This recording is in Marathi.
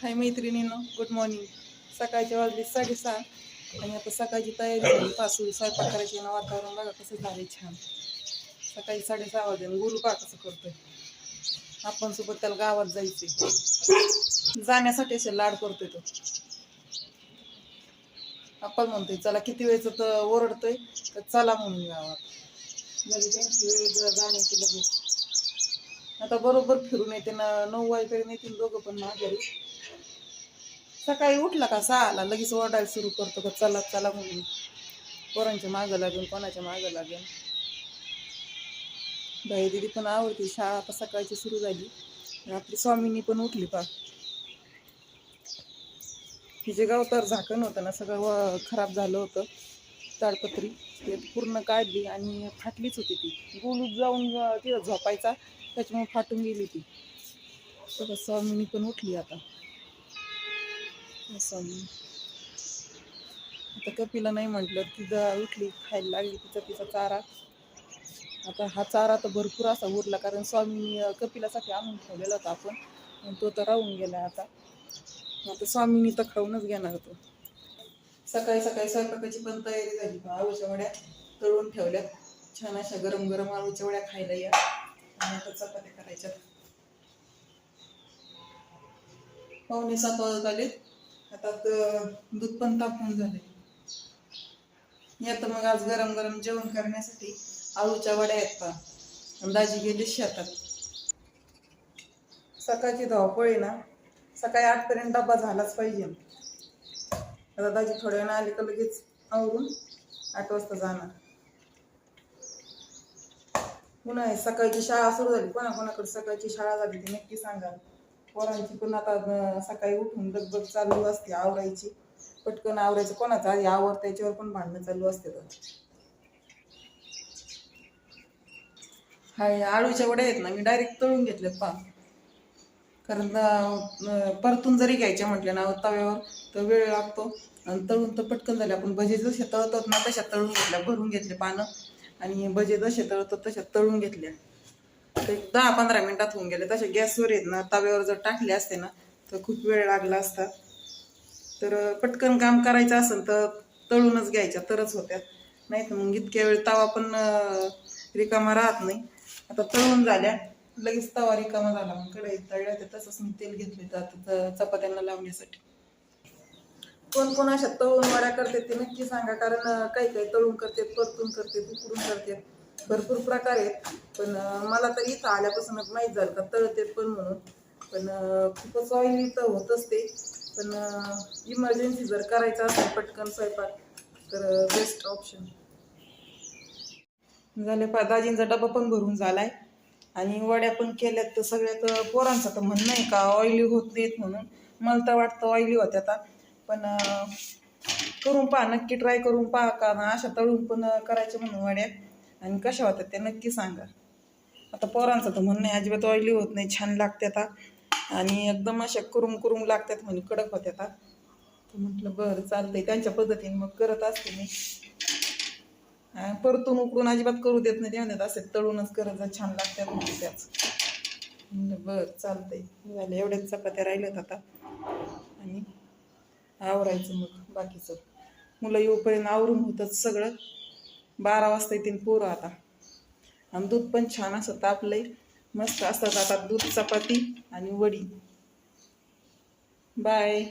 हाय मैत्रिणींनो गुड मॉर्निंग सकाळच्या वाजले साडेसहा आणि आता सकाळची तयारी झाली पासून स्वयंपाक करायची ना वातावरण बघा कसं झाले छान. सकाळी साडेसहा वाजले गुरुपा कसं करतोय. आपण सोबत त्याला गावात जायचे जाण्यासाठी असे लाड करतोय तो. आपण म्हणतोय चला किती वेळचं तर ओरडतोय तर चला म्हणून गावात. त्यांची वेळ जाण्याची लगेच. आता बरोबर फिरून येते ना नऊ वाजेपर्यंत येतील दोघं पण माघारी. सकाळी उठला का सहाला लगेच ओरडायला सुरू करतो का चला चला म्हणून. पोरांच्या मागं लागेल कोणाच्या मागं लागेल बाई दिदी पण आवडती शाळा आता सकाळची सुरू झाली. आपली स्वामीनी पण उठली पा. तिचे गाव तर झाकण होतं ना सगळं खराब झालं होतं. ताडपत्री ते पूर्ण काढली आणि फाटलीच होती ती. गोलूत जाऊन तिथं झोपायचा त्याच्यामुळे फाटून गेली ती. सगळं स्वामीनी पण उठली आता. स्वामी आता कपिला नाही म्हटलं जर उठली खायला लागली तिचा तिचा चारा. आता हा चारा तर भरपूर असा उरला कारण स्वामीनी कपिलासाठी आणून ठेवलेला होता आपण. तो तर राहून गेला आता. आता स्वामीनी तर खाऊनच घेणार तो. सकाळी सकाळी स्वयंपाकाची पण तयारी झाली आळूच्या वड्या तळून ठेवल्या छान अशा गरम गरम आळूच्या वड्या खायला या. आणि आता चपात्या करायच्या. पावणे सात वाजत आलेत. आता दूध पण तापून झाले येतं मग आज गरम गरम जेवण करण्यासाठी आळूच्या वड्या आहेत पहा. दाजी गेली शेतात. सकाळची धावपळी ना सकाळी आठपर्यंत डब्बा झालाच पाहिजे. आता दाजी थोड्या वेळा आली तर लगेच आवरून आठ वाजता जाणार. पुन्हा सकाळची शाळा सुरू झाली. कोणाकोणाकडे सकाळची शाळा झाली ती नक्की सांगा. पोरांची पण आता सकाळी उठून दगदग चालू असते आवरायची. पटकन आवरायचं. कोणाचं आधी आवर त्याच्यावर पण भांडणं चालू असते तर. हाय आळूच्या वड्या आहेत ना मी डायरेक्ट तळून घेतल्यात पा कारण परतून जरी घ्यायच्या म्हटल्या ना तव्यावर तर वेळ लागतो. आणि तळून तर पटकन झाले आपण भजे जसे तळतात ना तशा तळून घेतल्या भरून घेतले पानं. आणि भजे जसे तळतात तशा तळून घेतल्या. तर दहा पंधरा मिनिटात होऊन गेले. तसे गॅसवर आहेत ना तव्यावर जर टाकले असते ना तर खूप वेळ लागला असता. तर पटकन काम करायचं असेल तर तळूनच घ्यायच्या तरच होत्या. नाही तर मग इतक्या वेळ तवा पण रिकामा राहत नाही. आता तळून झाल्या. लगेच तवा रिकामा झाला. मग कढई तळल्या होत्या. तसंच मी तेल घेतले तर आता चपात्यांना लावण्यासाठी. कोण कोण अशा तळून वड्या करते ते नक्की सांगा. कारण काही काही तळून करते परतून करते उकडून करते भरपूर प्रकार आहेत. पण मला तर इथं आल्यापासूनच माहीत झालं का तळते पण म्हणून. पण खूपच ऑइली तर होतच ते पण इमर्जन्सी जर करायचं असेल पटकन स्वयंपाक तर बेस्ट ऑप्शन झाले पा दाजींचा डबा पण भरून झाला आहे आणि वड्या पण केल्यात तर सगळ्यात पोरांचं तर म्हणणं आहे का ऑइली होत नाहीत म्हणून. मला तर वाटतं ऑइली होत्या आता. पण करून पहा नक्की ट्राय करून पहा का ना अशा तळून पण करायच्या म्हणून वड्या. आणि कशा होतात ते नक्की सांगा. आता पोरांचं तर म्हणणं आहे अजिबात ऑइली होत नाही छान लागतात आता आणि एकदम अशा कुरुम कुरुम लागतात म्हणे कडक होत्या आता तर म्हटलं बरं चालतंय. त्यांच्या पद्धतीने मग करत असते मी. परतून उकडून अजिबात करू देत नाही. ते म्हणतात असे तळूनच करत छान लागतात म्हणजे त्याच. म्हणलं बरं चालतंय. झालं एवढ्याच चपात्या राहिल्यात आता. आणि आवरायचं मग बाकीचं. मुलं येऊपर्यंत आवरून होतच सगळं. बारा वाजता येतील पोरं आता. आणि दूध पण छान असं तापलंय. मस्त असतात आता दूध चपाती आणि वडी. बाय